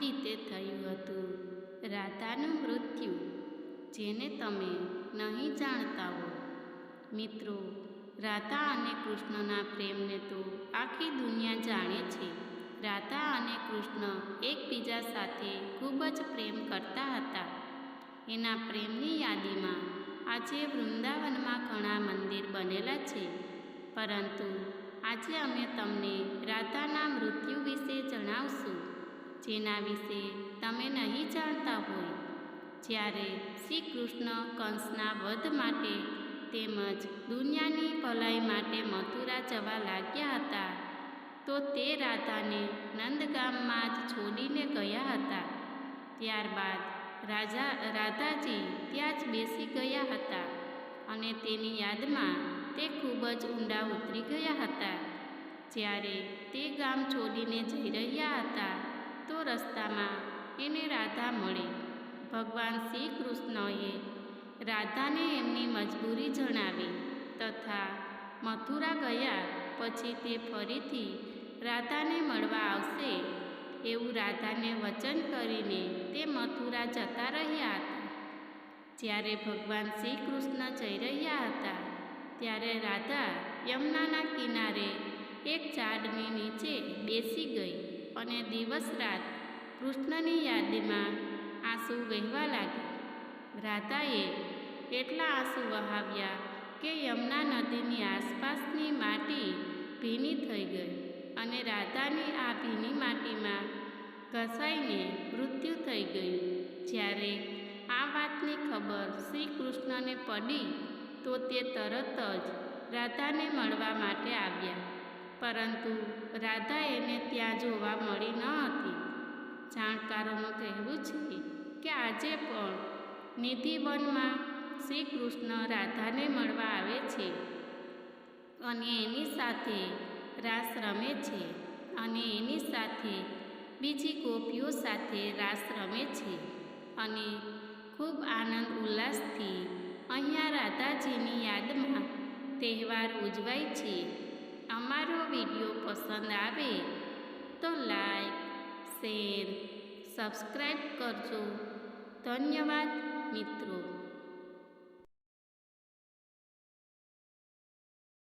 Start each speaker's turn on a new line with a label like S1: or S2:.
S1: રીતે થયું હતું. રાધાનું મૃત્યુ, જેને તમે નહીં જાણતા હો. મિત્રો, રાધા અને કૃષ્ણના પ્રેમને તો આખી દુનિયા જાણે છે. રાધા અને કૃષ્ણ એકબીજા સાથે ખૂબ જ પ્રેમ કરતા હતા. એના પ્રેમની યાદીમાં આજે વૃંદાવનમાં ઘણા મંદિર બનેલા છે. પરંતુ આજે અમે તમને રાધાના મૃત્યુ વિશે જણાવશું. જેના વિશે તમે નહીં જાણતા હોય, જ્યારે શ્રી કૃષ્ણ કંસના વધ માટે તેમજ દુનિયાની ભલાઈ માટે મથુરા જવા લાગ્યા હતા, તો તે રાધાને નંદગામમાં જ છોડીને ગયા હતા. ત્યારબાદ રાજા, રાધાજી ત્યાં જ બેસી ગયા હતા અને તેની યાદમાં તે ખૂબ જ ઊંડા ઉતરી ગયા હતા. જ્યારે તે ગામ છોડીને જઈ રહ્યા હતા રસ્તામાં એને રાધા મળી. ભગવાન શ્રી કૃષ્ણએ રાધાને એમની મજબૂરી જણાવી તથા મથુરા ગયા પછી તે ફરીથી રાધાને મળવા આવશે એવું રાધાને વચન કરીને તે મથુરા જતા રહ્યા હતા. જ્યારે ભગવાન શ્રી કૃષ્ણ જઈ રહ્યા હતા ત્યારે રાધા યમુનાના કિનારે એક ઝાડની નીચે બેસી ગઈ અને દિવસ રાત કૃષ્ણની યાદીમાં આંસુ વહેવા લાગ્યા. રાધાએ એટલા આંસુ વહાવ્યા કે યમુના નદીની આસપાસની માટી ભીની થઈ ગઈ અને રાધાની આ ભીની માટીમાં ઘસાઈને મૃત્યુ થઈ ગયું. જ્યારે આ વાતની ખબર શ્રી કૃષ્ણને પડી તો તે તરત જ રાધાને મળવા માટે આવ્યા. પરંતુ રાધા એને ત્યાં જોવા મળી ન હતી. જાણકારોનું કહેવું છે કે આજે પણ નિધિવનમાં શ્રી કૃષ્ણ રાધાને મળવા આવે છે અને એની સાથે રાસ રમે છે અને એની સાથે બીજી ગોપીઓ સાથે રાસ રમે છે અને ખૂબ આનંદ ઉલ્લાસથી અહીંયા રાધાજીની યાદમાં તહેવાર ઉજવાય છે. અમારો વીડિયો પસંદ આવે તો લાઈક, શેર સબસ્ક્રાઈબ કરજો. ધન્યવાદ મિત્રો.